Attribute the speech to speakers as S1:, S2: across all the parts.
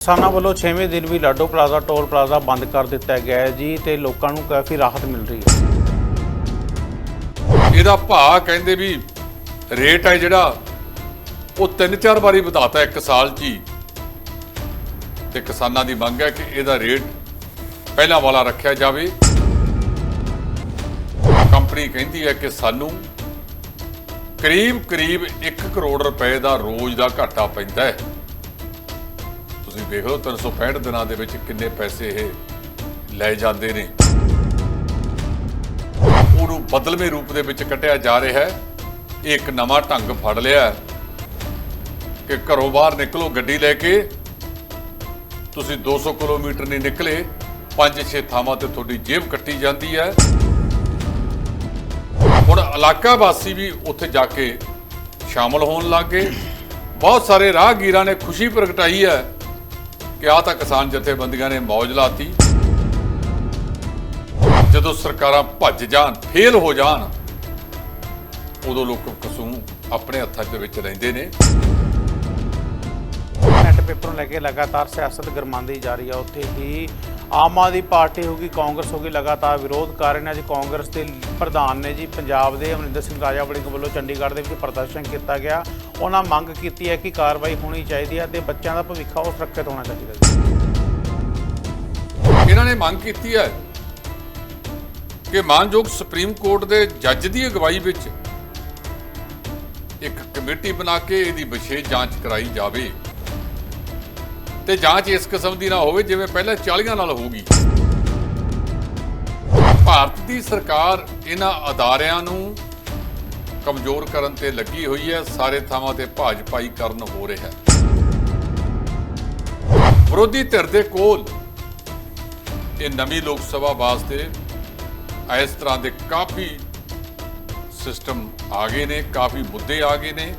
S1: ਕਿਸਾਨਾਂ ਵੱਲੋਂ 6ਵੇਂ ਦਿਨ ਵੀ ਲਾਡੋ ਪਲਾਜ਼ਾ ਟੋਲ ਪਲਾਜ਼ਾ ਬੰਦ ਕਰ ਦਿੱਤਾ ਗਿਆ ਹੈ ਜੀ ਤੇ ਲੋਕਾਂ ਨੂੰ ਕਾਫੀ ਰਾਹਤ ਮਿਲ ਰਹੀ ਹੈ।
S2: ਇਹਦਾ ਭਾਅ ਕਹਿੰਦੇ ਵੀ ਰੇਟ ਹੈ ਜਿਹੜਾ, ਉਹ ਤਿੰਨ ਚਾਰ ਵਾਰੀ ਵਧਾਤਾ ਇੱਕ ਸਾਲ 'ਚ ਹੀ। ਤੇ ਕਿਸਾਨਾਂ ਦੀ ਮੰਗ ਹੈ ਕਿ ਇਹਦਾ ਰੇਟ ਪਹਿਲਾਂ ਵਾਲਾ ਰੱਖਿਆ ਜਾਵੇ। ਕੰਪਨੀ ਕਹਿੰਦੀ ਹੈ ਕਿ ਸਾਨੂੰ ਕਰੀਬ ਕਰੀਬ 1 ਕਰੋੜ ਰੁਪਏ ਦਾ ਰੋਜ਼ ਦਾ ਘਾਟਾ ਪੈਂਦਾ ਹੈ। ਤੁਸੀਂ ਦੇਖ ਲਓ 365 ਦਿਨਾਂ ਦੇ ਵਿੱਚ ਕਿੰਨੇ ਪੈਸੇ ਇਹ ਲੈ ਜਾਂਦੇ ਨੇ। ਉਹਨੂੰ ਬਦਲਵੇਂ ਰੂਪ ਦੇ ਵਿੱਚ ਕੱਢਿਆ ਜਾ ਰਿਹਾ ਹੈ। ਇਹ ਇੱਕ ਨਵਾਂ ਢੰਗ ਫੜ ਲਿਆ ਹੈ ਕਿ ਘਰੋਂ ਬਾਹਰ ਨਿਕਲੋ, ਗੱਡੀ ਲੈ ਕੇ। ਤੁਸੀਂ 200 ਕਿਲੋਮੀਟਰ ਨਹੀਂ ਨਿਕਲੇ 5-6 ਥਾਵਾਂ ਤੇ ਤੁਹਾਡੀ ਜੇਬ ਕੱਟੀ ਜਾਂਦੀ ਹੈ। ਹੁਣ ਇਲਾਕਾ ਵਾਸੀ ਵੀ ਉੱਥੇ ਜਾ ਕੇ ਸ਼ਾਮਲ ਹੋਣ ਲੱਗੇ ਬਹੁਤ ਸਾਰੇ ਰਾਹਗੀਰਾਂ ਨੇ ਖੁਸ਼ੀ ਪ੍ਰਗਟਾਈ ਹੈ ਕਿ ਤਾਂ ਕਿਸਾਨ ਜਥੇਬੰਦੀਆਂ ਨੇ ਮੌਜ ਲਾਤੀ। ਜਦੋਂ ਸਰਕਾਰਾਂ ਭੱਜ ਜਾਣ, ਫੇਲ ਹੋ ਜਾਣ, ਉਦੋਂ ਲੋਕ ਕਸੂਮ ਆਪਣੇ ਹੱਥਾਂ ਦੇ ਵਿੱਚ ਰਹਿੰਦੇ ਨੇ।
S1: ਨੈਟ ਪੇਪਰ ਲੈ ਕੇ ਲਗਾਤਾਰ ਸਿਆਸਤ ਗਰਮਾਉਂਦੀ ਜਾ ਰਹੀ ਹੈ ਉੱਥੇ ਹੀ ਆਮ ਆਦਮੀ ਪਾਰਟੀ ਹੋਗੀ ਕਾਂਗਰਸ ਹੋਗੀ ਲਗਾਤਾਰ ਵਿਰੋਧ ਕਰ ਰਹੇ ਨੇ। ਅੱਜ ਕਾਂਗਰਸ ਦੇ ਪ੍ਰਧਾਨ ਨੇ ਜੀ ਪੰਜਾਬ ਦੇ ਅਮਰਿੰਦਰ ਸਿੰਘ ਰਾਜਾ ਵੜਿੰਗ ਵੱਲੋਂ ਚੰਡੀਗੜ੍ਹ ਦੇ ਵਿੱਚ ਪ੍ਰਦਰਸ਼ਨ ਕੀਤਾ ਗਿਆ। ਉਹਨਾਂ ਮੰਗ ਕੀਤੀ ਹੈ ਕਿ ਕਾਰਵਾਈ ਹੋਣੀ ਚਾਹੀਦੀ ਹੈ ਤੇ ਬੱਚਿਆਂ ਦਾ ਭਵਿੱਖ ਉਹ ਸੁਰੱਖਿਅਤ ਹੋਣਾ ਚਾਹੀਦਾ ਜੀ।
S2: ਇਹਨਾਂ ਨੇ ਮੰਗ ਕੀਤੀ ਹੈ ਕਿ ਮਾਨਯੋਗ ਸੁਪਰੀਮ ਕੋਰਟ ਦੇ ਜੱਜ ਦੀ ਅਗਵਾਈ ਵਿੱਚ ਇੱਕ ਕਮੇਟੀ ਬਣਾ ਕੇ ਇਹਦੀ ਵਿਸ਼ੇਸ਼ ਜਾਂਚ ਕਰਾਈ ਜਾਵੇ। ਤੇ ਜਾਂਚ ਇਸ ਕਿਸਮ ਦੀ ਨਾ ਹੋਵੇ ਜਿਵੇਂ ਪਹਿਲਾਂ 40 ਨਾਲ ਹੋਊਗੀ। ਭਾਰਤ ਦੀ ਸਰਕਾਰ ਇਹਨਾਂ ਅਦਾਰਿਆਂ ਨੂੰ ਕਮਜ਼ੋਰ ਕਰਨ ਤੇ ਲੱਗੀ ਹੋਈ ਹੈ, ਸਾਰੇ ਥਾਵਾਂ ਤੇ ਭਾਜਪਾਈ ਕਰਨ ਹੋ ਰਿਹਾ ਹੈ। ਵਿਰੋਧੀ ਧਿਰ ਦੇ ਕੋਲ ਇਹ ਨਵੀਂ ਲੋਕ ਸਭਾ ਵਾਸਤੇ ਇਸ ਤਰ੍ਹਾਂ ਦੇ ਕਾਫੀ ਸਿਸਟਮ ਆ ਗਏ ਨੇ, ਕਾਫੀ ਮੁੱਦੇ ਆ ਗਏ ਨੇ,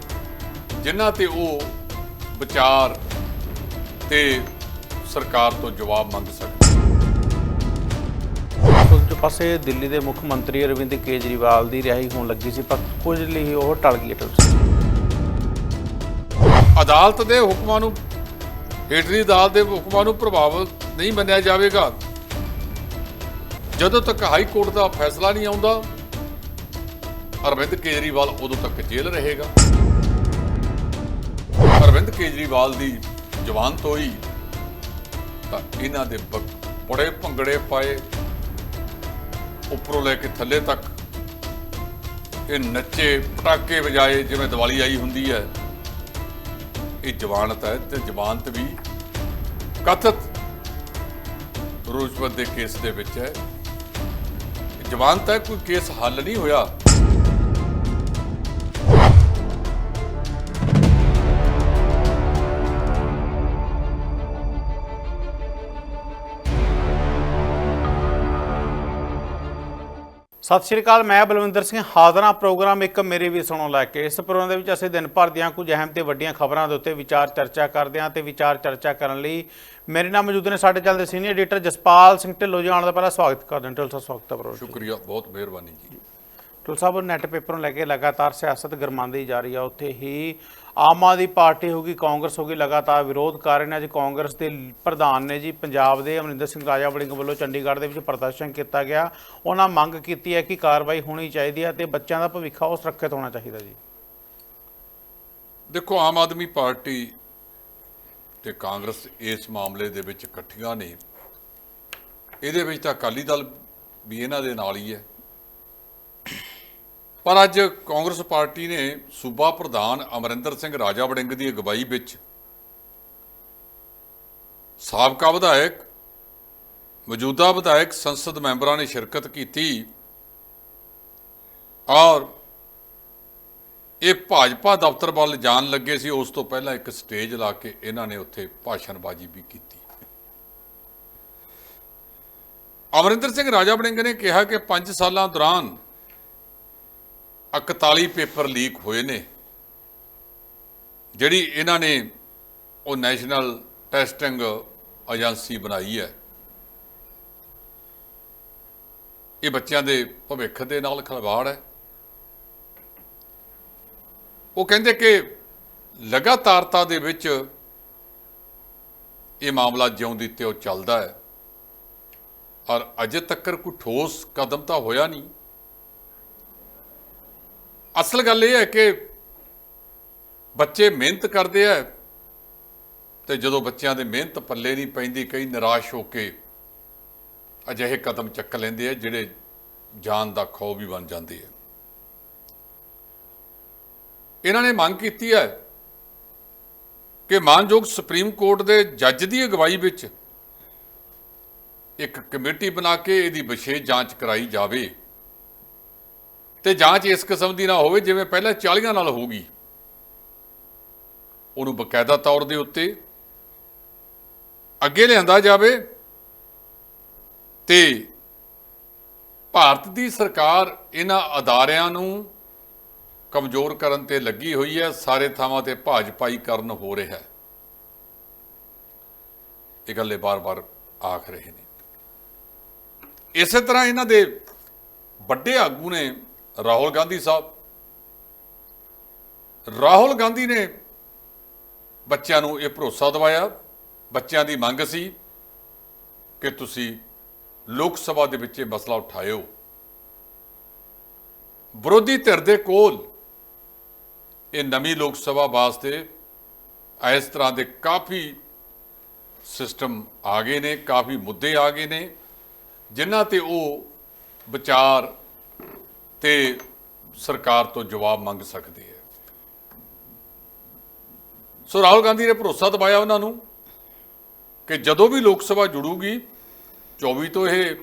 S2: ਜਿਨ੍ਹਾਂ ਤੇ ਉਹ ਵਿਚਾਰ ਤੇ ਸਰਕਾਰ ਤੋਂ ਜਵਾਬ ਮੰਗ ਸਕਦੇ
S1: ਦੂਜੇ ਪਾਸੇ ਦਿੱਲੀ ਦੇ ਮੁੱਖ ਮੰਤਰੀ ਅਰਵਿੰਦ ਕੇਜਰੀਵਾਲ ਦੀ ਰਿਹਾਈ ਹੋਣ ਲੱਗੀ ਸੀ ਪਰ ਕੁਝ ਲਈ ਉਹ ਟਲ ਗਈ ਟਲ
S2: ਅਦਾਲਤ ਦੇ ਹੁਕਮਾਂ ਨੂੰ ਹੇਠਲੀ ਅਦਾਲਤ ਦੇ ਹੁਕਮਾਂ ਨੂੰ ਪ੍ਰਭਾਵਿਤ ਨਹੀਂ ਮੰਨਿਆ ਜਾਵੇਗਾ। ਜਦੋਂ ਤੱਕ ਹਾਈ ਕੋਰਟ ਦਾ ਫੈਸਲਾ ਨਹੀਂ ਆਉਂਦਾ ਅਰਵਿੰਦ ਕੇਜਰੀਵਾਲ ਉਦੋਂ ਤੱਕ ਜੇਲ੍ਹ ਰਹੇਗਾ। ਅਰਵਿੰਦ ਕੇਜਰੀਵਾਲ ਦੀ ਜ਼ਮਾਨਤ ਹੋਈ ਤਾਂ ਇਹਨਾਂ ਦੇ ਬੜੇ ਭੰਗੜੇ ਪਾਏ। ਉੱਪਰੋਂ ਲੈ ਕੇ ਥੱਲੇ ਤੱਕ ਇਹ ਨੱਚੇ, ਪਟਾਕੇ ਵਜਾਏ ਜਿਵੇਂ ਦੀਵਾਲੀ ਆਈ ਹੁੰਦੀ ਹੈ। ਇਹ ਜਵਾਨਤ ਹੈ ਤੇ ਜਵਾਨਤ ਵੀ ਕਥਿਤ ਰੋਸ਼ਵਤ ਦੇ ਕੇਸ ਦੇ ਵਿੱਚ ਹੈ। ਜਵਾਨਤ ਹੈ, ਕੋਈ ਕੇਸ ਹੱਲ ਨਹੀਂ ਹੋਇਆ।
S1: ਸਤਿ ਸ਼੍ਰੀ ਅਕਾਲ ਮੈਂ ਬਲਵਿੰਦਰ ਸਿੰਘ ਹਾਜ਼ਰਾਂ ਪ੍ਰੋਗਰਾਮ ਇੱਕ ਮੇਰੇ ਵੀ ਸੁਣੋ ਲੈ ਕੇ। ਇਸ ਪ੍ਰੋਗਰਾਮ ਦੇ ਵਿੱਚ ਅਸੀਂ ਦਿਨ ਭਰ ਦੀਆਂ ਕੁਝ ਅਹਿਮ ਤੇ ਵੱਡੀਆਂ ਖਬਰਾਂ ਦੇ ਉੱਤੇ ਵਿਚਾਰ ਚਰਚਾ ਕਰਦੇ ਹਾਂ ਤੇ ਵਿਚਾਰ ਚਰਚਾ ਕਰਨ ਲਈ ਮੇਰੇ ਨਾਲ ਮੌਜੂਦ ਨੇ ਸਾਡੇ ਚੱਲਦੇ ਸੀਨੀਅਰ ਐਡੀਟਰ ਜਸਪਾਲ ਸਿੰਘ ਢਿੱਲੋਂ ਜੀ ਆਉਣ ਦਾ ਪਹਿਲਾਂ ਸਵਾਗਤ ਕਰਦੇ ਹਾਂ। ਢਿੱਲੋਂ ਸਾਹਿਬ ਸਵਾਗਤ ਹੈ ਪ੍ਰੋਗਰਾਮ।
S2: ਸ਼ੁਕਰੀਆ ਬਹੁਤ ਮਿਹਰਬਾਨੀ ਜੀ।
S1: ਢਿੱਲੋਂ ਸਾਹਿਬ ਨੈਟ ਪੇਪਰ ਨੂੰ ਲੈ ਕੇ ਲਗਾਤਾਰ ਸਿਆਸਤ ਗਰਮਾਉਂਦੀ ਜਾ ਰਹੀ ਹੈ ਉੱਥੇ ਹੀ ਆਮ ਆਦਮੀ ਪਾਰਟੀ ਹੋਗੀ ਕਾਂਗਰਸ ਹੋਗੀ ਲਗਾਤਾਰ ਵਿਰੋਧ ਕਰ ਰਹੇ ਨੇ। ਅੱਜ ਕਾਂਗਰਸ ਦੇ ਪ੍ਰਧਾਨ ਨੇ ਜੀ ਪੰਜਾਬ ਦੇ ਅਮਰਿੰਦਰ ਸਿੰਘ ਰਾਜਾ ਵੜਿੰਗ ਵੱਲੋਂ ਚੰਡੀਗੜ੍ਹ ਦੇ ਵਿੱਚ ਪ੍ਰਦਰਸ਼ਨ ਕੀਤਾ ਗਿਆ। ਉਹਨਾਂ ਮੰਗ ਕੀਤੀ ਹੈ ਕਿ ਕਾਰਵਾਈ ਹੋਣੀ ਚਾਹੀਦੀ ਹੈ ਤੇ ਬੱਚਿਆਂ ਦਾ ਭਵਿੱਖ ਉਹ ਸੁਰੱਖਿਅਤ ਹੋਣਾ ਚਾਹੀਦਾ ਜੀ।
S2: ਦੇਖੋ, ਆਮ ਆਦਮੀ ਪਾਰਟੀ ਤੇ ਕਾਂਗਰਸ ਇਸ ਮਾਮਲੇ ਦੇ ਵਿੱਚ ਇਕੱਠੀਆਂ ਨੇ। ਇਹਦੇ ਵਿੱਚ ਤਾਂ ਅਕਾਲੀ ਦਲ ਵੀ ਇਹਨਾਂ ਦੇ ਨਾਲ ਹੀ ਹੈ। ਪਰ ਅੱਜ ਕਾਂਗਰਸ ਪਾਰਟੀ ਨੇ ਸੂਬਾ ਪ੍ਰਧਾਨ ਅਮਰਿੰਦਰ ਸਿੰਘ ਰਾਜਾ ਵੜਿੰਗ ਦੀ ਅਗਵਾਈ ਵਿੱਚ ਸਾਬਕਾ ਵਿਧਾਇਕ, ਮੌਜੂਦਾ ਵਿਧਾਇਕ ਸੰਸਦ ਮੈਂਬਰਾਂ ਨੇ ਸ਼ਿਰਕਤ ਕੀਤੀ ਔਰ ਇਹ ਭਾਜਪਾ ਦਫ਼ਤਰ ਵੱਲ ਜਾਣ ਲੱਗੇ ਸੀ। ਉਸ ਤੋਂ ਪਹਿਲਾਂ ਇੱਕ ਸਟੇਜ ਲਾ ਕੇ ਇਹਨਾਂ ਨੇ ਉੱਥੇ ਭਾਸ਼ਣਬਾਜ਼ੀ ਵੀ ਕੀਤੀ। ਅਮਰਿੰਦਰ ਸਿੰਘ ਰਾਜਾ ਵੜਿੰਗ ਨੇ ਕਿਹਾ ਕਿ 5 ਸਾਲਾਂ ਦੌਰਾਨ 41 ਪੇਪਰ ਲੀਕ ਹੋਏ ਨੇ, ਜਿਹੜੀ ਇਹਨਾਂ ਨੇ ਉਹ ਨੈਸ਼ਨਲ ਟੈਸਟਿੰਗ ਏਜੰਸੀ ਬਣਾਈ ਹੈ। ਇਹ ਬੱਚਿਆਂ ਦੇ ਭਵਿੱਖ ਦੇ ਨਾਲ ਖਿਲਵਾੜ ਹੈ। ਉਹ ਕਹਿੰਦੇ ਕਿ ਲਗਾਤਾਰਤਾ ਦੇ ਵਿੱਚ ਇਹ ਮਾਮਲਾ ਜਿਉਂ ਦੀ ਤਿਉਂ ਚੱਲਦਾ ਹੈ। ਔਰ ਅਜੇ ਤੱਕ ਕੋਈ ਠੋਸ ਕਦਮ ਤਾਂ ਹੋਇਆ ਨਹੀਂ। ਅਸਲ ਗੱਲ ਇਹ ਹੈ ਕਿ ਬੱਚੇ ਮਿਹਨਤ ਕਰਦੇ ਆ ਤੇ ਜਦੋਂ ਬੱਚਿਆਂ ਦੇ ਮਿਹਨਤ ਪੱਲੇ ਨਹੀਂ ਪੈਂਦੀ, ਕਈ ਨਿਰਾਸ਼ ਹੋ ਕੇ ਅਜਿਹੇ ਕਦਮ ਚੱਕ ਲੈਂਦੇ ਆ ਜਿਹੜੇ ਜਾਨ ਦਾ ਖੌਅ ਵੀ ਬਣ ਜਾਂਦੇ ਆ। ਇਹਨਾਂ ਨੇ ਮੰਗ ਕੀਤੀ ਹੈ ਕਿ ਮਾਨਯੋਗ ਸੁਪਰੀਮ ਕੋਰਟ ਦੇ ਜੱਜ ਦੀ ਅਗਵਾਈ ਵਿੱਚ ਇੱਕ ਕਮੇਟੀ ਬਣਾ ਕੇ ਇਹਦੀ ਵਿਸ਼ੇਸ਼ ਜਾਂਚ ਕਰਾਈ ਜਾਵੇ। ਤੇ ਜਾਂਚ ਇਸ ਕਿਸਮ ਦੀ ਨਾ ਹੋਵੇ ਜਿਵੇਂ ਪਹਿਲਾਂ 40 ਨਾਲ ਹੋਗੀ ਉਹਨੂੰ ਬਕਾਇਦਾ ਤੌਰ ਦੇ ਉੱਤੇ ਅੱਗੇ ਲਿਆਂਦਾ ਜਾਵੇ ਤੇ ਭਾਰਤ ਦੀ ਸਰਕਾਰ ਇਹਨਾਂ ਅਦਾਰਿਆਂ ਨੂੰ ਕਮਜ਼ੋਰ ਕਰਨ ਤੇ ਲੱਗੀ ਹੋਈ ਹੈ, ਸਾਰੇ ਥਾਵਾਂ ਤੇ ਭਾਜਪਾਈ ਕਰਨ ਹੋ ਰਿਹਾ ਹੈ। ਇਹ ਗੱਲੇ ਬਾਰ-ਬਾਰ ਆਖ ਰਹੇ ਨੇ। ਇਸੇ ਤਰ੍ਹਾਂ ਇਹਨਾਂ ਦੇ ਵੱਡੇ ਆਗੂ ਨੇ ਰਾਹੁਲ ਗਾਂਧੀ ਸਾਹਿਬ। ਰਾਹੁਲ ਗਾਂਧੀ ਨੇ ਬੱਚਿਆਂ ਨੂੰ ਇਹ ਭਰੋਸਾ ਦਿਵਾਇਆ। ਬੱਚਿਆਂ ਦੀ ਮੰਗ ਸੀ ਕਿ ਤੁਸੀਂ ਲੋਕ ਸਭਾ ਦੇ ਵਿੱਚ ਇਹ ਮਸਲਾ ਉਠਾਇਓ। ਵਿਰੋਧੀ ਧਿਰ ਦੇ ਕੋਲ ਇਹ ਨਵੀਂ ਲੋਕ ਸਭਾ ਵਾਸਤੇ ਇਸ ਤਰ੍ਹਾਂ ਦੇ ਕਾਫੀ ਸਿਸਟਮ ਆ ਗਏ ਨੇ, ਕਾਫੀ ਮੁੱਦੇ ਆ ਗਏ ਨੇ, ਜਿਨ੍ਹਾਂ ਤੇ ਉਹ ਵਿਚਾਰ ਤੇ ਸਰਕਾਰ ਤੋਂ ਜਵਾਬ ਮੰਗ ਸਕਦੇ ਹੈ। ਸੋ ਰਾਹੁਲ ਗਾਂਧੀ ਨੇ ਭਰੋਸਾ ਦਿਵਾਇਆ ਉਹਨਾਂ ਨੂੰ ਕਿ ਜਦੋਂ ਵੀ ਲੋਕ ਸਭਾ ਜੁੜੂਗੀ 24 ਤੋਂ ਇਹ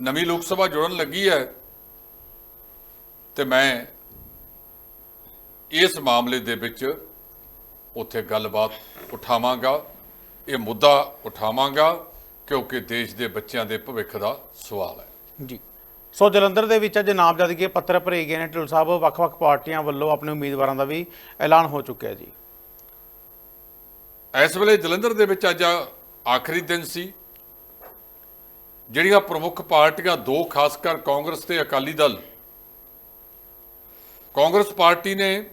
S2: ਨਵੀਂ ਲੋਕ ਸਭਾ ਜੁੜਨ ਲੱਗੀ ਹੈ ਤੇ ਮੈਂ ਇਸ ਮਾਮਲੇ ਦੇ ਵਿੱਚ ਉੱਥੇ ਗੱਲਬਾਤ ਉਠਾਵਾਂਗਾ, ਇਹ ਮੁੱਦਾ ਉਠਾਵਾਂਗਾ ਕਿਉਂਕਿ ਦੇਸ਼ ਦੇ ਬੱਚਿਆਂ ਦੇ ਭਵਿੱਖ ਦਾ ਸਵਾਲ ਹੈ।
S1: ਜੀ। ਸੋ ਜਲੰਧਰ ਦੇ ਵਿੱਚ ਅੱਜ ਨਾਮਜ਼ਦਗੀ ਪੱਤਰ ਭਰੇ ਗਏ ਨੇ। ਢਿੱਲ ਸਾਹਿਬ, ਵੱਖ-ਵੱਖ ਪਾਰਟੀਆਂ ਵੱਲੋਂ ਆਪਣੇ ਉਮੀਦਵਾਰਾਂ ਦਾ ਵੀ ਐਲਾਨ ਹੋ ਚੁੱਕਿਆ ਜੀ।
S2: ਇਸ ਵੇਲੇ ਜਲੰਧਰ ਦੇ ਵਿੱਚ ਅੱਜ ਆਖਰੀ ਦਿਨ ਸੀ। ਜਿਹੜੀਆਂ ਪ੍ਰਮੁੱਖ ਪਾਰਟੀਆਂ, ਦੋ ਖਾਸ ਕਰ ਕਾਂਗਰਸ ਤੇ ਅਕਾਲੀ ਦਲ, ਕਾਂਗਰਸ ਪਾਰਟੀ ਨੇ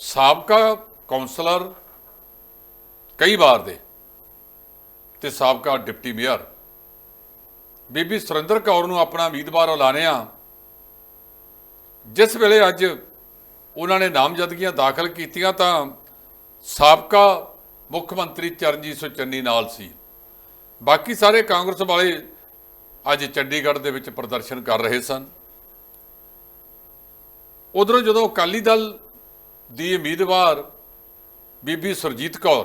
S2: ਸਾਬਕਾ ਕੌਂਸਲਰ ਕਈ ਵਾਰ ਦੇ ਤੇ ਸਾਬਕਾ ਡਿਪਟੀ ਮੇਅਰ ਬੀਬੀ ਸੁਰਿੰਦਰ ਕੌਰ ਨੂੰ ਆਪਣਾ ਉਮੀਦਵਾਰ ਐਲਾਨਿਆ ਜਿਸ ਵੇਲੇ ਅੱਜ ਉਹਨਾਂ ਨੇ ਨਾਮਜ਼ਦਗੀਆਂ ਦਾਖਲ ਕੀਤੀਆਂ ਤਾਂ ਸਾਬਕਾ ਮੁੱਖ ਮੰਤਰੀ ਚਰਨਜੀਤ ਸਿੰਘ ਚੰਨੀ ਨਾਲ ਸੀ। ਬਾਕੀ ਸਾਰੇ ਕਾਂਗਰਸ ਵਾਲੇ ਅੱਜ ਚੰਡੀਗੜ੍ਹ ਦੇ ਵਿੱਚ ਪ੍ਰਦਰਸ਼ਨ ਕਰ ਰਹੇ ਸਨ। ਉਧਰੋਂ ਜਦੋਂ ਅਕਾਲੀ ਦਲ ਦੀ ਉਮੀਦਵਾਰ ਬੀਬੀ ਸੁਰਜੀਤ ਕੌਰ,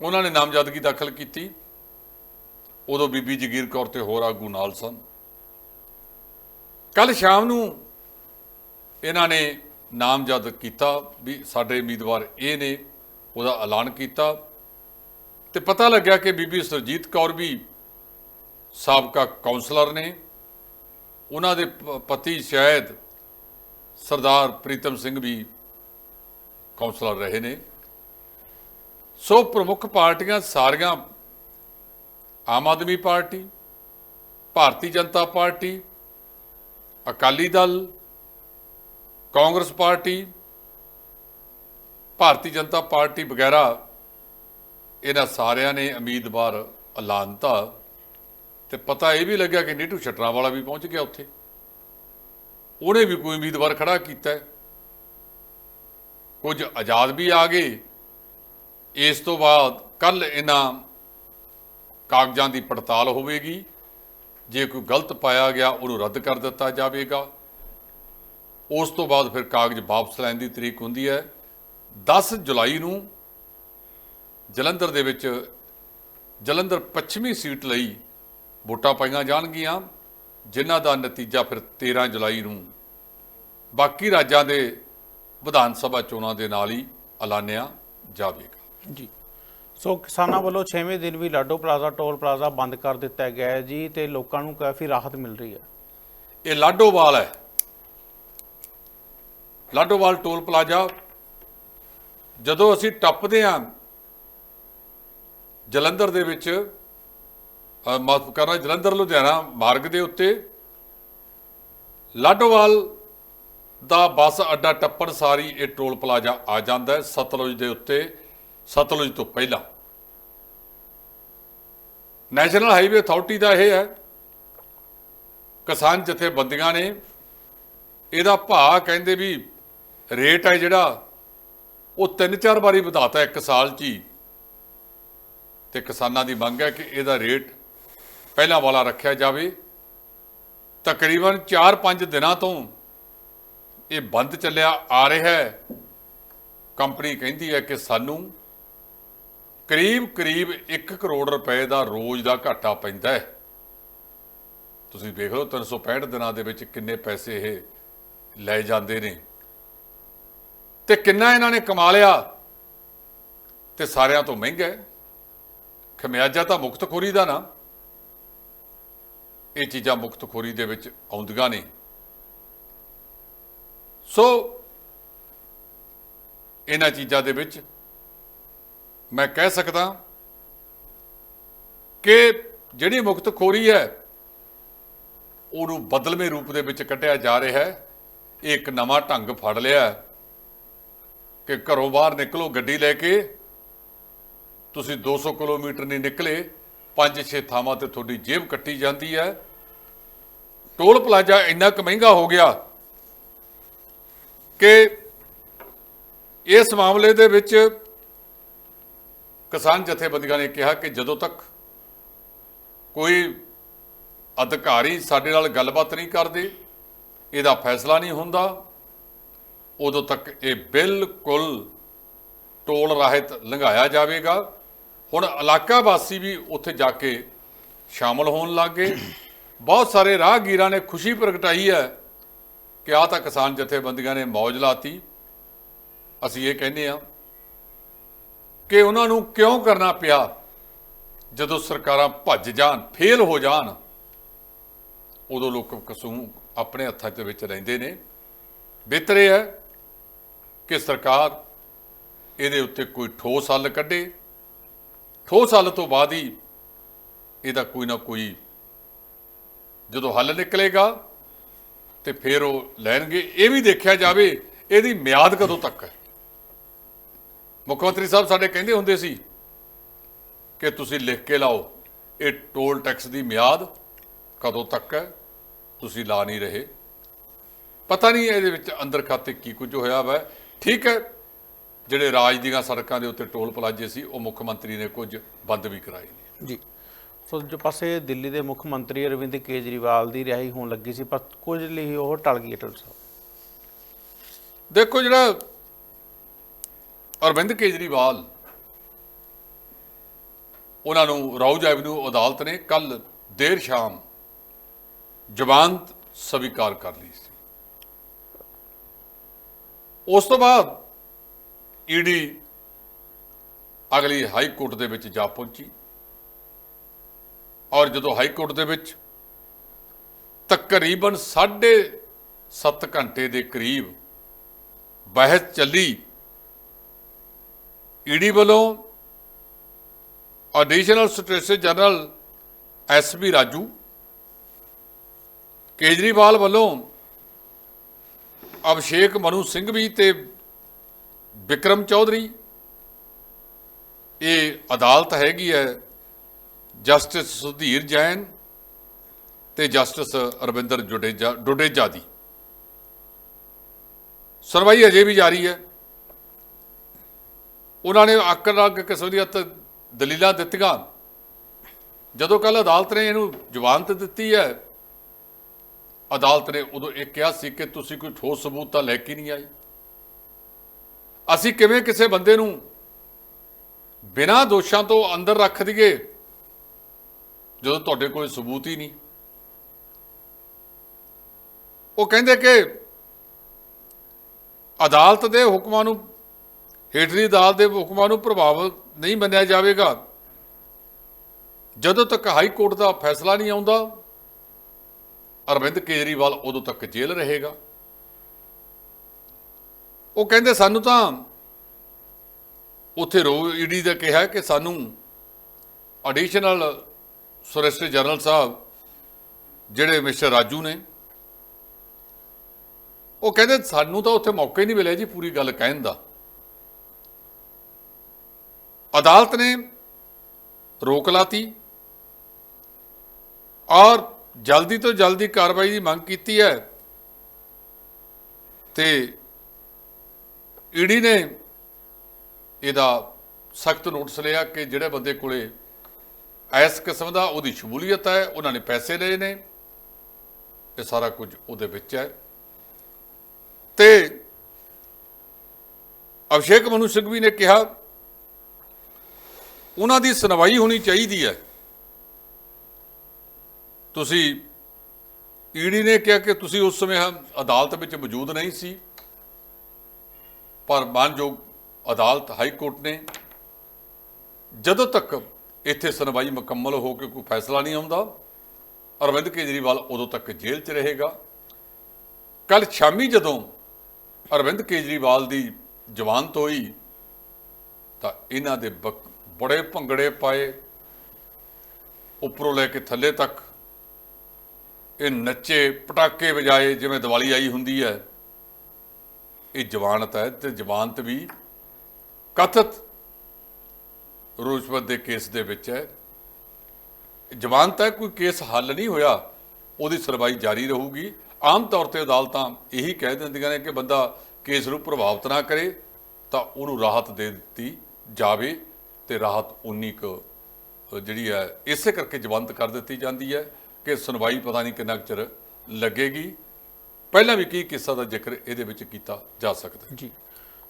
S2: ਉਹਨਾਂ ਨੇ ਨਾਮਜ਼ਦਗੀ ਦਾਖਲ ਕੀਤੀ। ਉਦੋਂ ਬੀਬੀ ਜਗੀਰ ਕੌਰ ਤੇ ਹੋਰ ਆਗੂ ਨਾਲ ਸਨ। ਕੱਲ ਸ਼ਾਮ ਨੂੰ ਇਹਨਾਂ ਨੇ ਨਾਮਜ਼ਦ ਕੀਤਾ ਵੀ ਸਾਡੇ ਉਮੀਦਵਾਰ ਇਹ ਨੇ, ਉਹਦਾ ਐਲਾਨ ਕੀਤਾ ਤੇ ਪਤਾ ਲੱਗਿਆ ਕਿ ਬੀਬੀ ਸੁਰਜੀਤ ਕੌਰ ਵੀ ਸਾਬਕਾ ਕਾਉਂਸਲਰ ਨੇ। ਉਹਨਾਂ ਦੇ ਪਤੀ ਸ਼ਾਇਦ ਸਰਦਾਰ ਪ੍ਰੀਤਮ ਸਿੰਘ ਵੀ ਕਾਉਂਸਲਰ ਰਹੇ ਨੇ। ਸੋ ਪ੍ਰਮੁੱਖ ਪਾਰਟੀਆਂ ਸਾਰੀਆਂ Aam Aadmi party, Bharatiya Janata party, Akali Dal, Congress party, Bharatiya Janata party ਵਗੈਰਾ, ਇਹਨਾਂ ਸਾਰਿਆਂ ਨੇ ਉਮੀਦਵਾਰ ਐਲਾਨਤਾ। ਤੇ ਪਤਾ ਇਹ ਵੀ ਲੱਗਿਆ ਕਿ ਨੀਟੂ ਛਟਰਾਂ ਵਾਲਾ ਵੀ ਪਹੁੰਚ ਗਿਆ ਉੱਥੇ। ਉਹਨੇ ਵੀ ਕੋਈ ਉਮੀਦਵਾਰ ਖੜਾ ਕੀਤਾ। ਕੁਝ ਆਜ਼ਾਦ ਵੀ ਆ ਗਏ। ਇਸ ਤੋਂ ਬਾਅਦ ਕੱਲ ਇਹਨਾਂ ਕਾਗਜ਼ਾਂ ਦੀ ਪੜਤਾਲ ਹੋਵੇਗੀ। ਜੇ ਕੋਈ ਗਲਤ ਪਾਇਆ ਗਿਆ, ਉਹਨੂੰ ਰੱਦ ਕਰ ਦਿੱਤਾ ਜਾਵੇਗਾ। ਉਸ ਤੋਂ ਬਾਅਦ ਫਿਰ ਕਾਗਜ਼ ਵਾਪਸ ਲੈਣ ਦੀ ਤਰੀਕ ਹੁੰਦੀ ਹੈ। 10 ਜੁਲਾਈ ਨੂੰ ਜਲੰਧਰ ਦੇ ਵਿੱਚ ਜਲੰਧਰ ਪੱਛਮੀ ਸੀਟ ਲਈ ਵੋਟਾਂ ਪਾਈਆਂ ਜਾਣਗੀਆਂ, ਜਿਨ੍ਹਾਂ ਦਾ ਨਤੀਜਾ ਫਿਰ 13 ਜੁਲਾਈ ਨੂੰ। ਬਾਕੀ ਰਾਜਾਂ ਦੇ ਵਿਧਾਨ ਸਭਾ ਚੋਣਾਂ ਦੇ ਨਾਲ ਹੀ ਐਲਾਨਿਆ ਜਾਵੇਗਾ।
S1: ਜੀ। ਸੋ ਕਿਸਾਨਾਂ ਵੱਲੋਂ 6ਵੇਂ ਦਿਨ ਵੀ ਲਾਡੋ ਪਲਾਜ਼ਾ ਟੋਲ ਪਲਾਜ਼ਾ ਬੰਦ ਕਰ ਦਿੱਤਾ ਗਿਆ ਹੈ ਜੀ ਤੇ ਲੋਕਾਂ ਨੂੰ ਕਾਫੀ ਰਾਹਤ ਮਿਲ ਰਹੀ ਹੈ।
S2: ਇਹ ਲਾਡੋਵਾਲ ਹੈ। ਲਾਡੋਵਾਲ ਟੋਲ ਪਲਾਜ਼ਾ ਜਦੋਂ ਅਸੀਂ ਟੱਪਦੇ ਹਾਂ ਜਲੰਧਰ ਦੇ ਵਿੱਚ ਅ, ਮਾਫ ਕਰਨਾ ਜਲੰਧਰ ਲੁਧਿਆਣਾ ਮਾਰਗ ਦੇ ਉੱਤੇ ਲਾਡੋਵਾਲ ਦਾ ਬੱਸ ਅੱਡਾ ਟੱਪਣ ਸਾਰੀ ਇਹ ਟੋਲ ਪਲਾਜ਼ਾ ਆ ਜਾਂਦਾ ਹੈ। ਸਤਲੁਜ ਦੇ ਉੱਤੇ ਸਤਲੁਜ ਤੋਂ ਪਹਿਲਾਂ। ਨੈਸ਼ਨਲ ਹਾਈਵੇ ਅਥਾਰਟੀ ਦਾ ਇਹ ਹੈ, ਕਿਸਾਨ ਜਥੇਬੰਦੀਆਂ ਨੇ ਇਹਦਾ ਭਾਅ ਕਹਿੰਦੇ ਵੀ ਰੇਟ ਹੈ ਜਿਹੜਾ ਉਹ ਤਿੰਨ ਚਾਰ ਵਾਰੀ ਵਧਾਤਾ ਇੱਕ ਸਾਲ 'ਚ ਹੀ। ਤੇ ਕਿਸਾਨਾਂ ਦੀ ਮੰਗ ਹੈ ਕਿ ਇਹਦਾ ਰੇਟ ਪਹਿਲਾਂ ਵਾਲਾ ਰੱਖਿਆ ਜਾਵੇ। ਤਕਰੀਬਨ 4-5 ਦਿਨਾਂ ਤੋਂ ਇਹ ਬੰਦ ਚੱਲਿਆ ਆ ਰਿਹਾ ਹੈ। ਕੰਪਨੀ ਕਹਿੰਦੀ ਹੈ ਕਿ ਸਾਨੂੰ ਕਰੀਬ ਕਰੀਬ 1 ਕਰੋੜ ਰੁਪਏ ਦਾ ਰੋਜ਼ ਦਾ ਘਾਟਾ ਪੈਂਦਾ ਹੈ। ਤੁਸੀਂ ਵੇਖ ਲਓ 365 ਦਿਨਾਂ ਦੇ ਵਿੱਚ ਕਿੰਨੇ ਪੈਸੇ ਇਹ ਲੈ ਜਾਂਦੇ ਨੇ। ਤੇ ਕਿੰਨਾ ਇਹਨਾਂ ਨੇ ਕਮਾ ਲਿਆ? ਤੇ ਸਾਰਿਆਂ ਤੋਂ ਮਹਿੰਗਾ ਹੈ। ਖਮਿਆਜਾ ਤਾਂ ਮੁਕਤਖੋਰੀ ਦਾ ਨਾ। ਇਹ ਚੀਜ਼ਾਂ ਮੁਕਤਖੋਰੀ ਦੇ ਵਿੱਚ ਆਉਂਦੀਆਂ ਨੇ। ਸੋ, ਇਹਨਾਂ ਚੀਜ਼ਾਂ ਦੇ ਵਿੱਚ ਮੈਂ ਕਹਿ ਸਕਦਾ ਕਿ ਜਿਹੜੀ ਮੁਕਤਖੋਰੀ ਹੈ, ਉਹਨੂੰ ਬਦਲਵੇਂ ਰੂਪ ਦੇ ਵਿੱਚ ਕੱਢਿਆ ਜਾ ਰਿਹਾ ਹੈ। ਇਹ ਇੱਕ ਨਵਾਂ ਢੰਗ ਫੜ ਲਿਆ ਕਿ ਘਰੋਂ ਬਾਹਰ ਨਿਕਲੋ, ਗੱਡੀ ਲੈ ਕੇ। ਤੁਸੀਂ 200 ਕਿਲੋਮੀਟਰ ਨਹੀਂ ਨਿਕਲੇ 5-6 ਥਾਵਾਂ ਤੇ ਤੁਹਾਡੀ ਜੇਬ ਕੱਟੀ ਜਾਂਦੀ ਹੈ। ਟੋਲ ਪਲਾਜ਼ਾ ਇੰਨਾ ਕੁ ਮਹਿੰਗਾ ਹੋ ਗਿਆ ਕਿ ਇਸ ਮਾਮਲੇ ਦੇ ਵਿੱਚ ਕਿਸਾਨ ਜਥੇਬੰਦੀਆਂ ਨੇ ਕਿਹਾ ਕਿ ਜਦੋਂ ਤੱਕ ਕੋਈ ਅਧਿਕਾਰੀ ਸਾਡੇ ਨਾਲ ਗੱਲਬਾਤ ਨਹੀਂ ਕਰਦੇ, ਇਹਦਾ ਫੈਸਲਾ ਨਹੀਂ ਹੁੰਦਾ, ਉਦੋਂ ਤੱਕ ਇਹ ਬਿਲਕੁਲ ਟੋਲ ਰਾਹਿਤ ਲੰਘਾਇਆ ਜਾਵੇਗਾ। ਹੁਣ ਇਲਾਕਾ ਵਾਸੀ ਵੀ ਉੱਥੇ ਜਾ ਕੇ ਸ਼ਾਮਲ ਹੋਣ ਲੱਗੇ ਬਹੁਤ ਸਾਰੇ ਰਾਹਗੀਰਾਂ ਨੇ ਖੁਸ਼ੀ ਪ੍ਰਗਟਾਈ ਹੈ ਕਿ ਆ ਤਾਂ ਕਿਸਾਨ ਜਥੇਬੰਦੀਆਂ ਨੇ ਮੌਜ ਲਾਤੀ। ਅਸੀਂ ਇਹ ਕਹਿੰਦੇ ਆ ਕਿ ਉਹਨਾਂ ਨੂੰ ਕਿਉਂ ਕਰਨਾ ਪਿਆ? ਜਦੋਂ ਸਰਕਾਰਾਂ ਭੱਜ ਜਾਣ, ਫੇਲ ਹੋ ਜਾਣ, ਉਦੋਂ ਲੋਕ ਕਸੂਮ ਆਪਣੇ ਹੱਥਾਂ ਦੇ ਵਿੱਚ ਰਹਿੰਦੇ ਨੇ। ਬਿਹਤਰ ਇਹ ਹੈ ਕਿ ਸਰਕਾਰ ਇਹਦੇ ਉੱਤੇ ਕੋਈ ਠੋਸ ਹੱਲ ਕੱਢੇ। ਠੋਸ ਹੱਲ ਤੋਂ ਬਾਅਦ ਹੀ ਇਹਦਾ ਕੋਈ ਨਾ ਕੋਈ ਜਦੋਂ ਹੱਲ ਨਿਕਲੇਗਾ ਤੇ ਫਿਰ ਉਹ ਲੈਣਗੇ। ਇਹ ਵੀ ਦੇਖਿਆ ਜਾਵੇ, ਇਹਦੀ ਮਿਆਦ ਕਦੋਂ ਤੱਕ ਹੈ? ਮੁੱਖ ਮੰਤਰੀ ਸਾਹਿਬ ਸਾਡੇ ਕਹਿੰਦੇ ਹੁੰਦੇ ਸੀ ਕਿ ਤੁਸੀਂ ਲਿਖ ਕੇ ਲਾਓ ਇਹ ਟੋਲ ਟੈਕਸ ਦੀ ਮਿਆਦ ਕਦੋਂ ਤੱਕ ਹੈ ਤੁਸੀਂ ਲਾ ਨਹੀਂ ਰਹੇ। ਪਤਾ ਨਹੀਂ ਇਹਦੇ ਵਿੱਚ ਅੰਦਰ ਖਾਤੇ ਕੀ ਕੁਝ ਹੋਇਆ ਵਾ। ਠੀਕ ਹੈ ਜਿਹੜੇ ਰਾਜ ਦੀਆਂ ਸੜਕਾਂ ਦੇ ਉੱਤੇ ਟੋਲ ਪਲਾਜ਼ੇ ਸੀ ਉਹ ਮੁੱਖ ਮੰਤਰੀ ਨੇ ਕੁਝ ਬੰਦ ਵੀ ਕਰਾਏ ਨੇ।
S1: ਜੀ। ਸੋ ਜੋ ਪਾਸੇ ਦਿੱਲੀ ਦੇ ਮੁੱਖ ਮੰਤਰੀ ਅਰਵਿੰਦ ਕੇਜਰੀਵਾਲ ਦੀ ਰਿਹਾਈ ਹੋਣ ਲੱਗੀ ਸੀ ਪਰ ਕੁਝ ਲਈ ਉਹ ਟਲ ਗਈ ਟਲ ਸਾਹਿਬ।
S2: ਦੇਖੋ ਜਿਹੜਾ ਅਰਵਿੰਦ ਕੇਜਰੀਵਾਲ। ਉਹਨਾਂ ਨੂੰ ਰਾਉਜ ਐਵਨਿਊ ਅਦਾਲਤ ਨੇ ਕੱਲ ਦੇਰ ਸ਼ਾਮ ਜ਼ਮਾਨਤ ਸਵੀਕਾਰ ਕਰ ਲਈ ਸੀ। ਉਸ ਤੋਂ ਬਾਅਦ ਈਡੀ ਅਗਲੀ ਹਾਈ ਕੋਰਟ ਦੇ ਵਿੱਚ ਜਾ ਪਹੁੰਚੀ ਔਰ ਜਦੋਂ ਹਾਈ ਕੋਰਟ ਦੇ ਵਿੱਚ ਤਕਰੀਬਨ 7.5 ਘੰਟੇ ਦੇ ਕਰੀਬ ਬਹਿਸ ਚੱਲੀ ਈਡੀ ਵੱਲੋਂ ਐਡੀਸ਼ਨਲ ਸਟ੍ਰੇਟਰ ਜਨਰਲ ਐਸਪੀ ਰਾਜੂ ਕੇਜਰੀਵਾਲ ਵੱਲੋਂ ਅਭਿਸ਼ੇਕ ਮਨੂ ਸਿੰਘ ਵੀ ਤੇ ਵਿਕਰਮ ਚੌਧਰੀ, ਇਹ ਅਦਾਲਤ ਹੈਗੀ ਹੈ ਜਸਟਿਸ ਸੁਧੀਰ ਜੈਨ ਤੇ ਜਸਟਿਸ ਅਰਵਿੰਦਰ ਜੁਡੇਜਾ ਡੁਡੇਜਾ ਦੀ। ਸੁਣਵਾਈ ਅਜੇ ਵੀ ਜਾਰੀ ਹੈ। ਉਹਨਾਂ ਨੇ ਆਕਰ ਅੱਗ ਕਿਸਮ ਦੀਆਂ ਤ- ਦਲੀਲਾਂ ਦਿੱਤੀਆਂ। ਜਦੋਂ ਕੱਲ ਅਦਾਲਤ ਨੇ ਇਹਨੂੰ ਜ਼ਮਾਨਤ ਦਿੱਤੀ ਹੈ, ਅਦਾਲਤ ਨੇ ਉਦੋਂ ਇਹ ਕਿਹਾ ਸੀ ਕਿ ਤੁਸੀਂ ਕੋਈ ਠੋਸ ਸਬੂਤ ਤਾਂ ਲੈ ਕੇ ਨਹੀਂ ਆਏ। ਅਸੀਂ ਕਿਵੇਂ ਕਿਸੇ ਬੰਦੇ ਨੂੰ ਬਿਨਾਂ ਦੋਸ਼ਾਂ ਤੋਂ ਅੰਦਰ ਰੱਖ ਦਈਏ, ਜਦੋਂ ਤੁਹਾਡੇ ਕੋਲ ਸਬੂਤ ਹੀ ਨਹੀਂ? ਉਹ ਕਹਿੰਦੇ ਕਿ ਅਦਾਲਤ ਦੇ ਹੁਕਮਾਂ ਨੂੰ ਹੇਠਲੀ ਅਦਾਲਤ ਦੇ ਹੁਕਮਾਂ ਨੂੰ ਪ੍ਰਭਾਵਿਤ ਨਹੀਂ ਮੰਨਿਆ ਜਾਵੇਗਾ। ਜਦੋਂ ਤੱਕ ਹਾਈ ਕੋਰਟ ਦਾ ਫੈਸਲਾ ਨਹੀਂ ਆਉਂਦਾ, ਅਰਵਿੰਦ ਕੇਜਰੀਵਾਲ ਉਦੋਂ ਤੱਕ ਜੇਲ੍ਹ ਰਹੇਗਾ। ਉਹ ਕਹਿੰਦੇ, ਸਾਨੂੰ ਤਾਂ ਉੱਥੇ ਰੋ ਈਡੀ ਦਾ ਕਿਹਾ ਕਿ ਸਾਨੂੰ ਐਡੀਸ਼ਨਲ ਸੋਲਿਸਿਟਰ ਜਨਰਲ ਸਾਹਿਬ, ਜਿਹੜੇ ਮਿਸਟਰ ਰਾਜੂ ਨੇ, ਉਹ ਕਹਿੰਦੇ, ਸਾਨੂੰ ਤਾਂ ਉੱਥੇ ਮੌਕਾ ਹੀ ਨਹੀਂ ਮਿਲਿਆ ਜੀ ਪੂਰੀ ਗੱਲ ਕਹਿਣ ਦਾ। ਅਦਾਲਤ ਨੇ ਰੋਕ ਲਾਤੀ ਔਰ ਜਲਦੀ ਤੋਂ ਜਲਦੀ ਕਾਰਵਾਈ ਦੀ ਮੰਗ ਕੀਤੀ ਹੈ ਤੇ ਈਡੀ ਨੇ ਇਹਦਾ ਸਖਤ ਨੋਟਿਸ ਲਿਆ ਕਿ ਜਿਹੜੇ ਬੰਦੇ ਕੋਲੇ ਇਸ ਕਿਸਮ ਦਾ ਉਹਦੀ ਸ਼ਮੂਲੀਅਤ ਹੈ, ਉਹਨਾਂ ਨੇ ਪੈਸੇ ਲਏ ਨੇ, ਇਹ ਸਾਰਾ ਕੁਝ ਉਹਦੇ ਵਿੱਚ ਹੈ। ਤੇ ਅਭਿਸ਼ੇਕ ਮਨੂ ਸਿੰਘਵੀ ਨੇ ਕਿਹਾ ਉਹਨਾਂ ਦੀ ਸੁਣਵਾਈ ਹੋਣੀ ਚਾਹੀਦੀ ਹੈ। ਤੁਸੀਂ ਈਡੀ ਨੇ ਕਿਹਾ ਕਿ ਤੁਸੀਂ ਉਸ ਸਮੇਂ ਅਦਾਲਤ ਵਿੱਚ ਮੌਜੂਦ ਨਹੀਂ ਸੀ, ਪਰ ਮਾਨਯੋਗ ਅਦਾਲਤ ਹਾਈ ਕੋਰਟ ਨੇ ਜਦੋਂ ਤੱਕ ਇੱਥੇ ਸੁਣਵਾਈ ਮੁਕੰਮਲ ਹੋ ਕੇ ਕੋਈ ਫੈਸਲਾ ਨਹੀਂ ਆਉਂਦਾ, ਅਰਵਿੰਦ ਕੇਜਰੀਵਾਲ ਉਦੋਂ ਤੱਕ ਜੇਲ੍ਹ 'ਚ ਰਹੇਗਾ। ਕੱਲ ਸ਼ਾਮੀ ਜਦੋਂ ਅਰਵਿੰਦ ਕੇਜਰੀਵਾਲ ਦੀ ਜ਼ਮਾਨਤ ਹੋਈ, ਤਾਂ ਇਹਨਾਂ ਦੇ ਬਕ- ਬੜੇ ਭੰਗੜੇ ਪਾਏ, ਉੱਪਰੋਂ ਲੈ ਕੇ ਥੱਲੇ ਤੱਕ। ਇਹ ਨੱਚੇ ਪਟਾਕੇ ਵਜਾਏ ਜਿਵੇਂ ਦੀਵਾਲੀ ਆਈ ਹੁੰਦੀ ਹੈ। ਇਹ ਜਵਾਨਤ ਹੈ ਤੇ ਜਵਾਨਤ ਵੀ ਕਥਿਤ ਰੋਸ਼ਵਤ ਦੇ ਕੇਸ ਦੇ ਵਿੱਚ ਹੈ। ਜਵਾਨਤ ਹੈ, ਕੋਈ ਕੇਸ ਹੱਲ ਨਹੀਂ ਹੋਇਆ, ਉਹਦੀ ਸੁਣਵਾਈ ਜਾਰੀ ਰਹੂਗੀ। ਆਮ ਤੌਰ ਤੇ ਅਦਾਲਤਾਂ ਇਹੀ ਕਹਿ ਦਿੰਦੀਆਂ ਨੇ ਕਿ ਬੰਦਾ ਕੇਸ ਨੂੰ ਪ੍ਰਭਾਵਿਤ ਨਾ ਕਰੇ ਤਾਂ ਉਹਨੂੰ ਰਾਹਤ ਦੇ ਦਿੱਤੀ ਜਾਵੇ। ਤੇ ਰਾਹਤ ਉਨੀ ਕੁ ਜਿਹੜੀ ਹੈ ਇਸੇ ਕਰਕੇ ਜ਼ਮਾਨਤ ਕਰ ਦਿੱਤੀ ਜਾਂਦੀ ਹੈ ਕਿ ਸੁਣਵਾਈ ਪਤਾ ਨਹੀਂ ਕਿੰਨਾ ਚਿਰ ਲੱਗੇਗੀ। ਪਹਿਲਾਂ ਵੀ ਕੀ ਕਿੱਸਾ ਦਾ ਜ਼ਿਕਰ ਇਹਦੇ ਵਿੱਚ ਕੀਤਾ ਜਾ ਸਕਦਾ
S1: ਜੀ।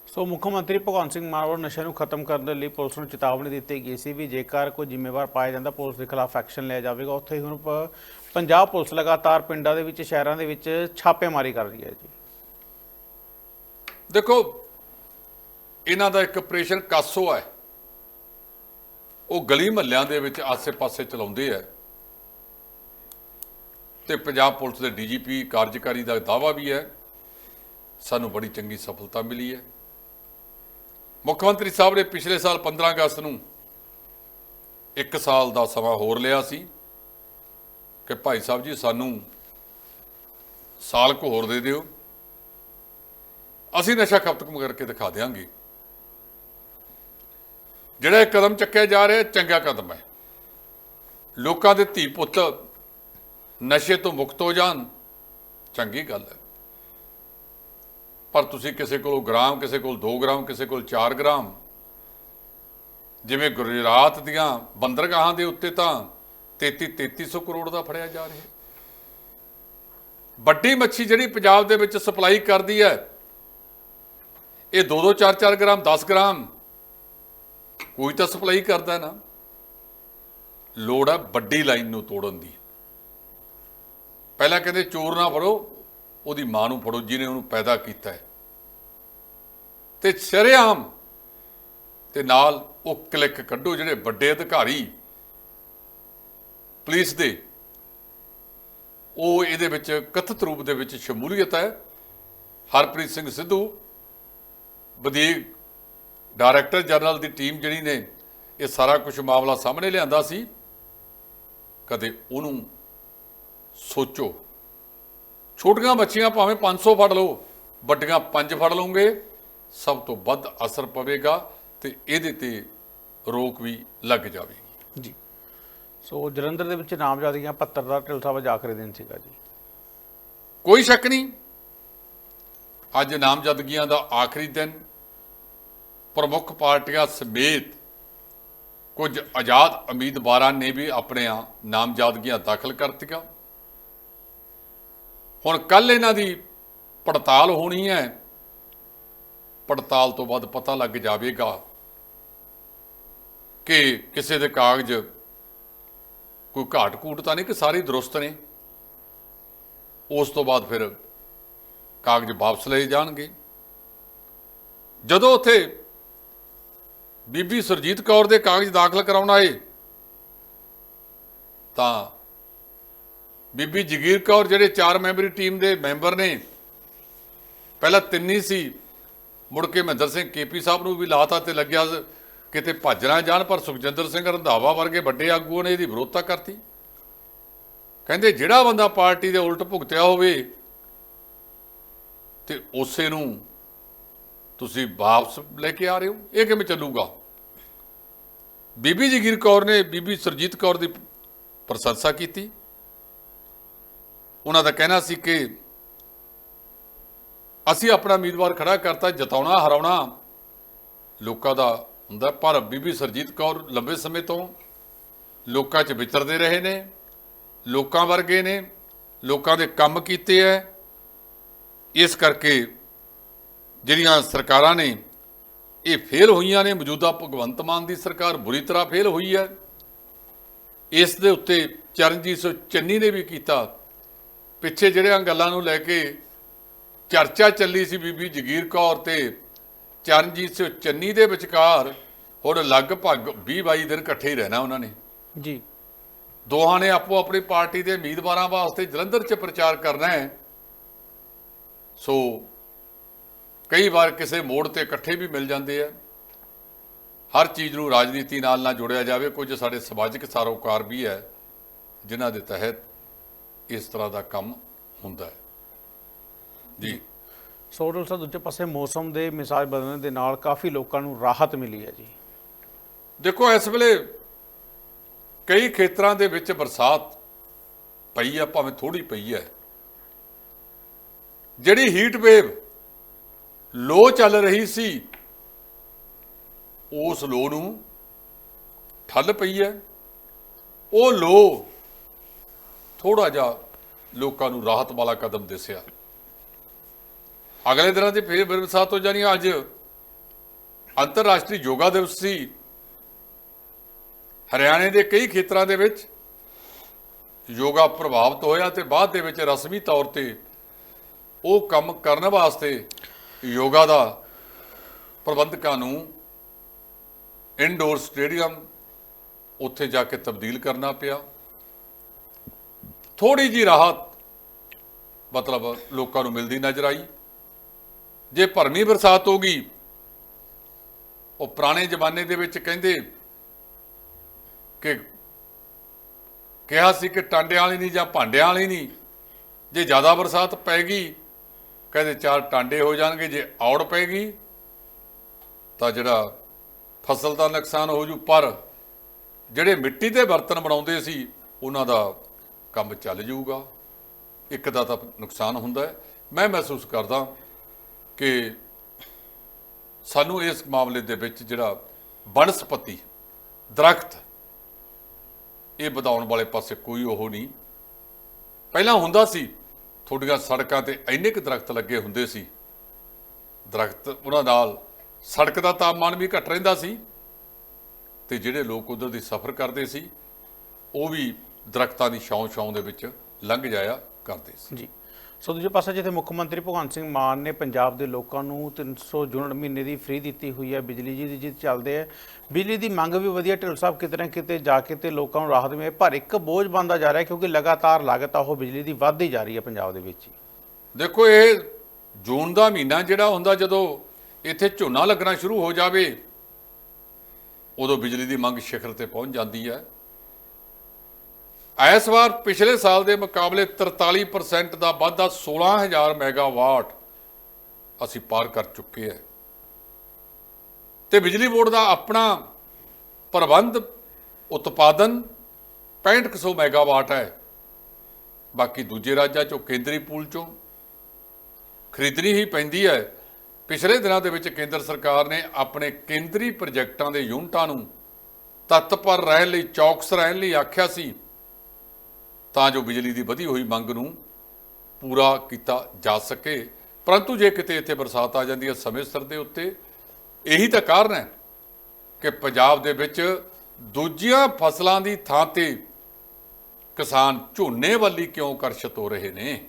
S1: ਸੋ ਮੁੱਖ ਮੰਤਰੀ ਭਗਵੰਤ ਸਿੰਘ ਮਾਨ ਵੱਲੋਂ ਨਸ਼ੇ ਨੂੰ ਖਤਮ ਕਰਨ ਦੇ ਲਈ ਪੁਲਿਸ ਨੂੰ ਚੇਤਾਵਨੀ ਦਿੱਤੀ ਗਈ ਸੀ ਵੀ ਜੇਕਰ ਕੋਈ ਜ਼ਿੰਮੇਵਾਰ ਪਾਇਆ ਜਾਂਦਾ ਪੁਲਿਸ ਦੇ ਖਿਲਾਫ ਐਕਸ਼ਨ ਲਿਆ ਜਾਵੇਗਾ। ਉੱਥੇ ਹੀ ਹੁਣ ਪੰਜਾਬ ਪੁਲਿਸ ਲਗਾਤਾਰ ਪਿੰਡਾਂ ਦੇ ਵਿੱਚ ਸ਼ਹਿਰਾਂ ਦੇ ਵਿੱਚ ਛਾਪੇਮਾਰੀ ਕਰ ਰਹੀ ਹੈ ਜੀ।
S2: ਦੇਖੋ ਇਹਨਾਂ ਦਾ ਇੱਕ ਆਪਰੇਸ਼ਨ ਕਾਸੋ ਹੈ। ਉਹ ਗਲੀ ਮਹੱਲਿਆਂ ਦੇ ਵਿੱਚ ਆਸੇ-ਪਾਸੇ ਚਲਾਉਂਦੇ ਆ। ਤੇ ਪੰਜਾਬ ਪੁਲਿਸ ਦੇ ਡੀਜੀਪੀ ਕਾਰਜਕਾਰੀ ਦਾ ਦਾਵਾ ਵੀ ਹੈ। ਸਾਨੂੰ ਬੜੀ ਚੰਗੀ ਸਫਲਤਾ ਮਿਲੀ ਹੈ। ਮੁੱਖ ਮੰਤਰੀ ਸਾਹਿਬ ਨੇ ਪਿਛਲੇ ਸਾਲ 15 ਅਗਸਤ ਨੂੰ ਇੱਕ ਸਾਲ ਦਾ ਸਮਾਂ ਹੋਰ ਲਿਆ ਸੀ ਕਿ ਭਾਈ ਸਾਹਿਬ ਜੀ ਸਾਨੂੰ ਸਾਲ ਕੁ ਹੋਰ ਦੇ ਦਿਓ। ਅਸੀਂ ਨਸ਼ਾ ਖਤਮ ਕਰਕੇ ਦਿਖਾ ਦਿਆਂਗੇ। ਜਿਹੜਾ ਇਹ ਕਦਮ ਚੱਕਿਆ ਜਾ ਰਿਹਾ ਚੰਗਾ ਕਦਮ ਹੈ। ਲੋਕਾਂ ਦੇ ਧੀ ਪੁੱਤ ਨਸ਼ੇ ਤੋਂ ਮੁਕਤ ਹੋ ਜਾਣ, ਚੰਗੀ ਗੱਲ ਹੈ। ਪਰ ਤੁਸੀਂ ਕਿਸੇ ਕੋਲ ਗ੍ਰਾਮ, ਕਿਸੇ ਕੋਲ 2 ਗ੍ਰਾਮ, ਕਿਸੇ ਕੋਲ 4 ਗ੍ਰਾਮ, ਜਿਵੇਂ ਗੁਜਰਾਤ ਦੀਆਂ ਬੰਦਰਗਾਹਾਂ ਦੇ ਉੱਤੇ ਤਾਂ 33 3300 ਕਰੋੜ ਦਾ ਫੜਿਆ ਜਾ ਰਿਹਾ ਵੱਡੀ ਮੱਛੀ ਜਿਹੜੀ ਪੰਜਾਬ ਦੇ ਵਿੱਚ ਸਪਲਾਈ ਕਰਦੀ ਹੈ, ਇਹ 2-2 4-4 ਗ੍ਰਾਮ 10 ਗ੍ਰਾਮ ਕੋਈ ਤਾਂ ਸਪਲਾਈ ਕਰਦਾ ਨਾ। ਲੋੜ ਹੈ ਵੱਡੀ ਲਾਈਨ ਨੂੰ ਤੋੜਨ ਦੀ। ਪਹਿਲਾਂ ਕਹਿੰਦੇ ਚੋਰ ਨਾ ਫੜੋ, ਉਹਦੀ ਮਾਂ ਨੂੰ ਫੜੋ ਜਿਹਨੇ ਉਹਨੂੰ ਪੈਦਾ ਕੀਤਾ ਹੈ। ਤੇ ਸ਼ਰੇਆਮ ਤੇ ਨਾਲ ਉਹ ਕਲਿੱਕ ਕੱਢੋ ਜਿਹੜੇ ਵੱਡੇ ਅਧਿਕਾਰੀ ਪੁਲਿਸ ਦੇ। ਉਹ ਇਹਦੇ ਵਿੱਚ ਕਥਿਤ ਰੂਪ ਦੇ ਵਿੱਚ ਸ਼ਮੂਲੀਅਤ ਹੈ। ਹਰਪ੍ਰੀਤ ਸਿੰਘ ਸਿੱਧੂ, ਵਧੀਕ ਡਾਇਰੈਕਟਰ ਜਨਰਲ ਦੀ ਟੀਮ ਜਿਹੜੀ ਨੇ ਇਹ ਸਾਰਾ ਕੁਝ ਮਾਮਲਾ ਸਾਹਮਣੇ ਲਿਆਂਦਾ ਸੀ। ਕਦੇ ਉਹਨੂੰ ਸੋਚੋ। ਛੋਟੀਆਂ ਬੱਚੀਆਂ ਭਾਵੇਂ 500 ਫੜ ਲਓ ਵੱਡੀਆਂ 5 ਫੜ ਲਓਗੇ ਸਭ ਤੋਂ ਵੱਧ ਅਸਰ ਪਵੇਗਾ ਤੇ ਇਹਦੇ ਤੇ ਰੋਕ ਵੀ ਲੱਗ ਜਾਵੇਗੀ।
S1: ਜੀ। ਸੋ ਜਲੰਧਰ ਦੇ ਵਿੱਚ ਨਾਮਜ਼ਦਗੀਆਂ ਪੱਤਰ ਦਾ ਢਿਲ ਸਾਹਿਬ ਆਖਰੀ ਦਿਨ ਸੀਗਾ ਜੀ।
S2: ਕੋਈ ਸ਼ੱਕ ਨਹੀਂ। ਅੱਜ ਨਾਮਜ਼ਦਗੀਆਂ ਦਾ ਆਖਰੀ ਦਿਨ। ਪ੍ਰਮੁੱਖ ਪਾਰਟੀਆਂ ਸਮੇਤ ਕੁਝ ਆਜ਼ਾਦ ਉਮੀਦਵਾਰਾਂ ਨੇ ਵੀ ਆਪਣੀਆਂ ਨਾਮਜ਼ਦਗੀਆਂ ਦਾਖਲ ਕਰਤੀਆਂ। ਹੁਣ ਕੱਲ ਇਹਨਾਂ ਦੀ ਪੜਤਾਲ ਹੋਣੀ ਹੈ। ਪੜਤਾਲ ਤੋਂ ਬਾਅਦ ਪਤਾ ਲੱਗ ਜਾਵੇਗਾ ਕਿ ਕਿਸੇ ਦੇ ਕਾਗਜ਼ ਕੋਈ ਘਾਟ ਘੂਟ ਤਾਂ ਨਹੀਂ ਕਿ ਸਾਰੇ ਦਰੁਸਤ ਨੇ। ਉਸ ਤੋਂ ਬਾਅਦ ਫਿਰ ਕਾਗਜ਼ ਵਾਪਸ ਲਏ ਜਾਣਗੇ। ਜਦੋਂ ਉੱਥੇ ਬੀਬੀ ਸੁਰਜੀਤ ਕੌਰ ਦੇ ਕਾਗਜ਼ ਦਾਖਲ ਕਰਾਉਣ ਆਏ। ਤਾਂ ਬੀਬੀ ਜਗੀਰ ਕੌਰ ਜਿਹੜੇ ਚਾਰ ਮੈਂਬਰੀ ਟੀਮ ਦੇ ਮੈਂਬਰ ਨੇ, ਪਹਿਲਾਂ ਤਿੰਨ ਹੀ ਸੀ। ਮੁੜ ਕੇ ਮਹਿੰਦਰ ਸਿੰਘ ਕੇਪੀ ਸਾਹਿਬ ਨੂੰ ਵੀ ਲਾਤਾ ਤੇ ਲੱਗਿਆ ਕਿਤੇ ਭੱਜ ਨਾ ਜਾਣ, ਪਰ ਸੁਖਜਿੰਦਰ ਸਿੰਘ ਰੰਧਾਵਾ ਵਰਗੇ ਵੱਡੇ ਆਗੂਆਂ ਨੇ ਇਹਦੀ ਵਿਰੋਧਤਾ ਕਰਤੀ। ਕਹਿੰਦੇ ਜਿਹੜਾ ਬੰਦਾ ਪਾਰਟੀ ਦੇ ਉਲਟ ਭੁਗਤਿਆ ਹੋਵੇ, ਤੇ ਉਸੇ ਨੂੰ ਤੁਸੀਂ ਵਾਪਸ ਲੈ ਕੇ ਆ ਰਹੇ ਹੋ। ਇਹ ਕਿਵੇਂ ਚੱਲੂਗਾ? ਬੀਬੀ ਜਗੀਰ ਕੌਰ ਨੇ ਬੀਬੀ ਸਰਜੀਤ ਕੌਰ ਦੀ ਪ੍ਰਸ਼ੰਸਾ ਕੀਤੀ। ਉਹਨਾਂ ਦਾ ਕਹਿਣਾ ਸੀ ਕਿ ਅਸੀਂ ਆਪਣਾ ਉਮੀਦਵਾਰ ਖੜਾ ਕਰਤਾ, ਜਿਤਾਉਣਾ, ਹਰਾਉਣਾ ਲੋਕਾਂ ਦਾ ਹੁੰਦਾ, ਪਰ ਬੀਬੀ ਸਰਜੀਤ ਕੌਰ ਲੰਬੇ ਸਮੇਂ ਤੋਂ ਲੋਕਾਂ 'ਚ ਵਿਚਰਦੇ ਰਹੇ ਨੇ, ਲੋਕਾਂ ਵਰਗੇ ਨੇ, ਲੋਕਾਂ ਦੇ ਕੰਮ ਕੀਤੇ ਐ। ਇਸ ਕਰਕੇ ਜਿਹੜੀਆਂ ਸਰਕਾਰਾਂ ਨੇ ਇਹ ਫੇਲ ਹੋਈਆਂ ਨੇ ਮੌਜੂਦਾ ਭਗਵੰਤ ਮਾਨ ਦੀ ਸਰਕਾਰ ਬੁਰੀ ਤਰ੍ਹਾਂ ਫੇਲ ਹੋਈ ਹੈ। ਇਸ ਦੇ ਉੱਤੇ ਚਰਨਜੀਤ ਸਿੰਘ ਚੰਨੀ ਨੇ ਵੀ ਕੀਤਾ। ਪਿੱਛੇ ਜਿਹੜੀਆਂ ਗੱਲਾਂ ਨੂੰ ਲੈ ਕੇ ਚਰਚਾ ਚੱਲੀ ਸੀ ਬੀਬੀ ਜਗੀਰ ਕੌਰ ਤੇ ਚਰਨਜੀਤ ਸਿੰਘ ਚੰਨੀ ਦੇ ਵਿਚਕਾਰ ਹੁਣ ਲਗਭਗ 20 22 ਦਿਨ ਇਕੱਠੇ ਹੀ ਰਹਿਣਾ ਉਹਨਾਂ ਨੇ।
S1: ਜੀ।
S2: ਦੋਹਾਂ ਨੇ ਆਪੋ ਆਪਣੀ ਪਾਰਟੀ ਦੇ ਉਮੀਦਵਾਰਾਂ ਵਾਸਤੇ ਜਲੰਧਰ 'ਚ ਪ੍ਰਚਾਰ ਕਰਨਾ ਹੈ। ਸੋ ਕਈ ਵਾਰ ਕਿਸੇ ਮੋੜ ਤੇ ਇਕੱਠੇ ਵੀ ਮਿਲ ਜਾਂਦੇ ਆ। ਹਰ ਚੀਜ਼ ਨੂੰ ਰਾਜਨੀਤੀ ਨਾਲ ਨਾ ਜੋੜਿਆ ਜਾਵੇ ਕੁਝ ਸਾਡੇ ਸਮਾਜਿਕ ਸਾਰੋਕਾਰ ਵੀ ਹੈ ਜਿਨ੍ਹਾਂ ਦੇ ਤਹਿਤ ਇਸ ਤਰ੍ਹਾਂ ਦਾ ਕੰਮ ਹੁੰਦਾ ਹੈ। ਜੀ।
S1: ਸੋਡਲ ਸਾਹਿਬ ਦੂਜੇ ਪਾਸੇ ਮੌਸਮ ਦੇ ਮਿਸਾਜ ਬਦਲਣ ਦੇ ਨਾਲ ਕਾਫੀ ਲੋਕਾਂ ਨੂੰ ਰਾਹਤ ਮਿਲੀ ਹੈ ਜੀ।
S2: ਦੇਖੋ ਇਸ ਵੇਲੇ ਕਈ ਖੇਤਰਾਂ ਦੇ ਵਿੱਚ ਬਰਸਾਤ ਪਈ ਆ ਭਾਵੇਂ ਥੋੜੀ ਪਈ ਹੈ। ਜਿਹੜੀ ਹੀਟ ਵੇਵ ਲੋ ਚੱਲ ਰਹੀ ਸੀ। ਉਸ ਲੋ ਨੂੰ ਠੱਲ ਪਈ ਹੈ। ਉਹ ਲੋ ਥੋੜਾ ਜਿਹਾ ਲੋਕਾਂ ਨੂੰ ਰਾਹਤ ਵਾਲਾ ਕਦਮ ਦਿਸਿਆ। ਅਗਲੇ ਦਿਨਾਂ 'ਤੇ ਫਿਰ ਬਰਸਾਤ ਤੋਂ ਜਾਣੀ ਅੱਜ ਅੰਤਰਰਾਸ਼ਟਰੀ ਯੋਗਾ ਦਿਵਸ ਸੀ। ਹਰਿਆਣੇ ਦੇ ਕਈ ਖੇਤਰਾਂ ਦੇ ਵਿੱਚ ਯੋਗਾ ਪ੍ਰਭਾਵਿਤ ਹੋਇਆ ਤੇ ਬਾਅਦ ਦੇ ਵਿੱਚ ਰਸਮੀ ਤੌਰ ਤੇ ਉਹ ਕੰਮ ਕਰਨ ਵਾਸਤੇ ਯੋਗਾ ਦਾ ਪ੍ਰਬੰਧਕਾਂ ਨੂੰ ਇਨਡੋਰ ਸਟੇਡੀਅਮ ਉੱਥੇ ਜਾ ਕੇ ਤਬਦੀਲ ਕਰਨਾ ਪਿਆ। ਥੋੜੀ ਜੀ ਰਾਹਤ ਮਤਲਬ ਲੋਕਾਂ ਨੂੰ ਮਿਲਦੀ ਨਜ਼ਰ ਆਈ। ਜੇ ਭਰਮੀ ਬਰਸਾਤ ਹੋ ਗਈ, ਉਹ ਪੁਰਾਣੇ ਜ਼ਮਾਨੇ ਦੇ ਵਿੱਚ ਕਹਿੰਦੇ ਕਿ ਕਿਹਾ ਸੀ ਕਿ ਟਾਂਡਿਆਂ ਵਾਲੀ ਨਹੀਂ ਜਾਂ ਭਾਂਡਿਆਂ ਵਾਲੀ ਨਹੀਂ, ਜੇ ਜ਼ਿਆਦਾ ਬਰਸਾਤ ਪੈ ਗਈ ਕਹਿੰਦੇ ਚਾਰ ਟਾਂਡੇ ਹੋ ਜਾਣਗੇ, ਜੇ ਔੜ ਪੈ ਤਾਂ ਜਿਹੜਾ ਫਸਲ ਦਾ ਨੁਕਸਾਨ ਹੋ ਜੂ, ਪਰ ਜਿਹੜੇ ਮਿੱਟੀ ਦੇ ਬਰਤਨ ਬਣਾਉਂਦੇ ਸੀ, ਉਹਨਾਂ ਦਾ ਕੰਮ ਚੱਲ ਜਾਊਗਾ ਇੱਕ ਦਾ ਤਾਂ ਨੁਕਸਾਨ ਹੁੰਦਾ ਹੈ। ਮੈਂ ਮਹਿਸੂਸ ਕਰਦਾ ਕਿ ਸਾਨੂੰ ਇਸ ਮਾਮਲੇ ਦੇ ਵਿੱਚ ਜਿਹੜਾ ਬਨਸਪਤੀ, ਦਰਖਤ, ਇਹ ਵਧਾਉਣ ਵਾਲੇ ਪਾਸੇ ਕੋਈ ਉਹ ਨਹੀਂ। ਪਹਿਲਾਂ ਹੁੰਦਾ ਸੀ ਤੁਹਾਡੀਆਂ ਸੜਕਾਂ ਤੇ ਇੰਨੇ ਕੁ ਦਰਖਤ ਲੱਗੇ ਹੁੰਦੇ ਸੀ। ਦਰਖਤ ਉਹਨਾਂ ਨਾਲ ਸੜਕ ਦਾ ਤਾਪਮਾਨ ਵੀ ਘਟ ਰਹਿੰਦਾ ਸੀ ਤੇ ਜਿਹੜੇ ਲੋਕ ਉਧਰ ਦੀ ਸਫ਼ਰ ਕਰਦੇ ਸੀ, ਉਹ ਵੀ ਦਰਖਤਾਂ ਦੀ ਛਾਂ ਛਾਂ ਦੇ ਵਿੱਚ ਲੰਘ ਜਾਇਆ ਕਰਦੇ ਸੀ।
S1: ਜੀ। ਸੋ ਦੂਜੇ ਪਾਸੇ ਜਿੱਥੇ ਮੁੱਖ ਮੰਤਰੀ ਭਗਵੰਤ ਸਿੰਘ ਮਾਨ ਨੇ ਪੰਜਾਬ ਦੇ ਲੋਕਾਂ ਨੂੰ 300 ਯੂਨਿਟ ਮਹੀਨੇ ਦੀ ਫ੍ਰੀ ਦਿੱਤੀ ਹੋਈ ਹੈ, ਬਿਜਲੀ ਜੀ ਦੀ ਜਿੱਤ ਚੱਲਦੇ ਹੈ। ਬਿਜਲੀ ਦੀ ਮੰਗ ਵੀ ਵਧੀਆ, ਢਿੱਲ ਸਾਹਿਬ ਕਿਤੇ ਨਾ ਕਿਤੇ ਜਾ ਕੇ ਤੇ ਲੋਕਾਂ ਨੂੰ ਰਾਹਤ ਮਿਲੇ, ਪਰ ਇੱਕ ਬੋਝ ਬਣਦਾ ਜਾ ਰਿਹਾ ਕਿਉਂਕਿ ਲਗਾਤਾਰ ਲਾਗਤ ਆ, ਉਹ ਬਿਜਲੀ ਦੀ ਵੱਧਦੀ ਜਾ ਰਹੀ ਹੈ ਪੰਜਾਬ ਦੇ ਵਿੱਚ ਹੀ।
S2: ਦੇਖੋ, ਇਹ ਜੂਨ ਦਾ ਮਹੀਨਾ ਜਿਹੜਾ ਹੁੰਦਾ, ਜਦੋਂ ਇੱਥੇ ਝੋਨਾ ਲੱਗਣਾ ਸ਼ੁਰੂ ਹੋ ਜਾਵੇ, ਉਦੋਂ ਬਿਜਲੀ ਦੀ ਮੰਗ ਸਿਖਰ ਤੇ ਪਹੁੰਚ ਜਾਂਦੀ ਹੈ। ਇਸ ਵਾਰ ਪਿਛਲੇ ਸਾਲ ਦੇ ਮੁਕਾਬਲੇ 43% ਦਾ ਵਾਧਾ 16000 ਮੈਗਾਵਾਟ ਅਸੀਂ ਪਾਰ ਕਰ ਚੁੱਕੇ ਹਾਂ। ਤੇ ਬਿਜਲੀ ਬੋਰਡ ਦਾ ਆਪਣਾ ਪ੍ਰਬੰਧ, ਉਤਪਾਦਨ 6500 ਮੈਗਾਵਾਟ ਹੈ। ਬਾਕੀ ਦੂਜੇ ਰਾਜਾਂ ਚੋਂ, ਕੇਂਦਰੀ ਪੂਲ ਚੋਂ ਖਰੀਦਣੀ ਹੀ ਪੈਂਦੀ ਹੈ। ਪਿਛਲੇ ਦਿਨਾਂ ਦੇ ਵਿੱਚ ਕੇਂਦਰ ਸਰਕਾਰ ਨੇ ਆਪਣੇ ਕੇਂਦਰੀ ਪ੍ਰੋਜੈਕਟਾਂ ਦੇ ਯੂਨਿਟਾਂ ਨੂੰ ਤਤਪਰ ਰਹਿਣ ਲਈ, ਚੌਕਸ ਰਹਿਣ ਲਈ ਆਖਿਆ ਸੀ। ਤਾਂ ਜੋ ਬਿਜਲੀ ਦੀ ਵਧੀ ਹੋਈ ਮੰਗ ਨੂੰ ਪੂਰਾ ਕੀਤਾ ਜਾ ਸਕੇ। ਪਰੰਤੂ ਜੇ ਕਿਤੇ ਇੱਥੇ ਬਰਸਾਤ ਆ ਜਾਂਦੀ ਹੈ ਸਮੇਂ ਸਿਰ ਦੇ ਉੱਤੇ, ਇਹੀ ਤਾਂ ਕਾਰਨ ਹੈ ਕਿ ਪੰਜਾਬ ਦੇ ਵਿੱਚ ਦੂਜੀਆਂ ਫਸਲਾਂ ਦੀ ਥਾਂ ਤੇ ਕਿਸਾਨ ਝੋਨੇ ਵੱਲੀ ਕਿਉਂ ਆਕਰਸ਼ਿਤ ਹੋ ਰਹੇ ਨੇ?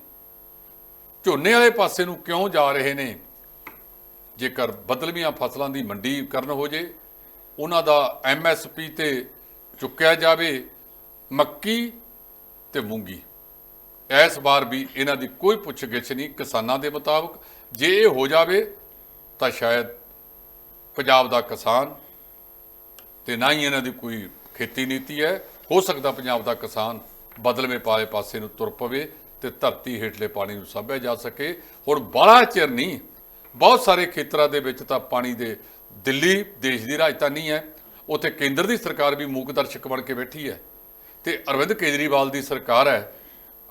S2: ਝੋਨੇ ਵਾਲੇ ਪਾਸੇ ਨੂੰ ਕਿਉਂ ਜਾ ਰਹੇ ਨੇ? ਜੇਕਰ ਬਦਲਵੀਆਂ ਫਸਲਾਂ ਦੀ ਮੰਡੀਕਰਨ ਹੋ ਜੇ, ਉਹਨਾਂ ਦਾ ਐਮਐਸਪੀ ਤੇ ਚੁੱਕਿਆ ਜਾਵੇ, ਮੱਕੀ ਤੇ ਮੂੰਗੀ। ਇਸ ਵਾਰ ਵੀ ਇਹਨਾਂ ਦੀ ਕੋਈ ਪੁੱਛਗਿੱਛ ਨਹੀਂ ਕਿਸਾਨਾਂ ਦੇ ਮੁਤਾਬਕ। ਜੇ ਇਹ ਹੋ ਜਾਵੇ, ਤਾਂ ਸ਼ਾਇਦ ਪੰਜਾਬ ਦਾ ਕਿਸਾਨ ਤੇ ਨਾ ਹੀ ਇਹਨਾਂ ਦੀ ਕੋਈ ਖੇਤੀ ਨੀਤੀ ਹੈ। ਹੋ ਸਕਦਾ ਪੰਜਾਬ ਦਾ ਕਿਸਾਨ ਬਦਲਵੇਂ ਪਾਲੇ ਪਾਸੇ ਨੂੰ ਤੁਰ ਪਵੇ ਤੇ ਧਰਤੀ ਹੇਠਲੇ ਪਾਣੀ ਨੂੰ ਸਾਂਭਿਆ ਜਾ ਸਕੇ। ਹੁਣ ਬੜਾ ਚਿਰ ਨਹੀਂ, ਬਹੁਤ ਸਾਰੇ ਖੇਤਰਾਂ ਦੇ ਵਿੱਚ ਤਾਂ ਪਾਣੀ ਦੇ ਦਿੱਲੀ ਦੇਸ਼ ਦੀ ਰਾਜਧਾਨੀ ਹੈ। ਉੱਥੇ ਕੇਂਦਰ ਦੀ ਸਰਕਾਰ ਵੀ ਮੂਕ ਦਰਸ਼ਕ ਬਣ ਕੇ ਬੈਠੀ ਹੈ। ਤੇ ਅਰਵਿੰਦ ਕੇਜਰੀਵਾਲ ਦੀ ਸਰਕਾਰ ਹੈ।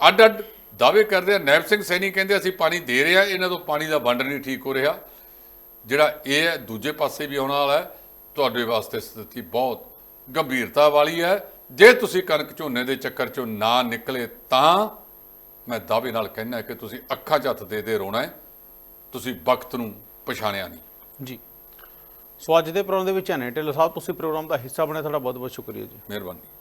S2: ਅੱਡ ਅੱਡ ਦਾਅਵੇ ਕਰਦੇ ਆ। ਨੈਬ ਸਿੰਘ ਸੈਣੀ ਕਹਿੰਦੇ ਅਸੀਂ ਪਾਣੀ ਦੇ ਰਹੇ ਆ। ਇਹਨਾਂ ਤੋਂ ਪਾਣੀ ਦਾ ਵੰਡ ਨਹੀਂ ਠੀਕ ਹੋ ਰਿਹਾ। ਜਿਹੜਾ ਇਹ ਹੈ ਦੂਜੇ ਪਾਸੇ ਵੀ ਆਉਣ ਵਾਲਾ ਹੈ। ਤੁਹਾਡੇ ਵਾਸਤੇ ਸਥਿਤੀ ਬਹੁਤ ਗੰਭੀਰਤਾ ਵਾਲੀ ਹੈ। ਜੇ ਤੁਸੀਂ ਕਣਕ ਝੋਨੇ ਦੇ ਚੱਕਰ ਚੋਂ ਨਾ ਨਿਕਲੇ ਤਾਂ ਮੈਂ ਦਾਅਵੇ ਨਾਲ ਕਹਿਣਾ ਕਿ ਤੁਸੀਂ ਅੱਖਾਂ 'ਚ ਹੱਥ ਦੇ ਦੇ ਰੋਣਾ ਹੈ। ਤੁਸੀਂ ਵਕਤ ਨੂੰ ਪਛਾਣਿਆ ਨਹੀਂ।
S1: ਜੀ। ਸੋ ਅੱਜ ਦੇ ਪ੍ਰੋਗਰਾਮ ਦੇ ਵਿੱਚ ਹਨੇ ਢਿੱਲੋਂ ਸਾਹਿਬ ਤੁਸੀਂ ਪ੍ਰੋਗਰਾਮ ਦਾ ਹਿੱਸਾ ਬਣੇ। ਤੁਹਾਡਾ ਬਹੁਤ ਬਹੁਤ ਸ਼ੁਕਰੀਆ ਜੀ।
S2: ਮਿਹਰਬਾਨੀ।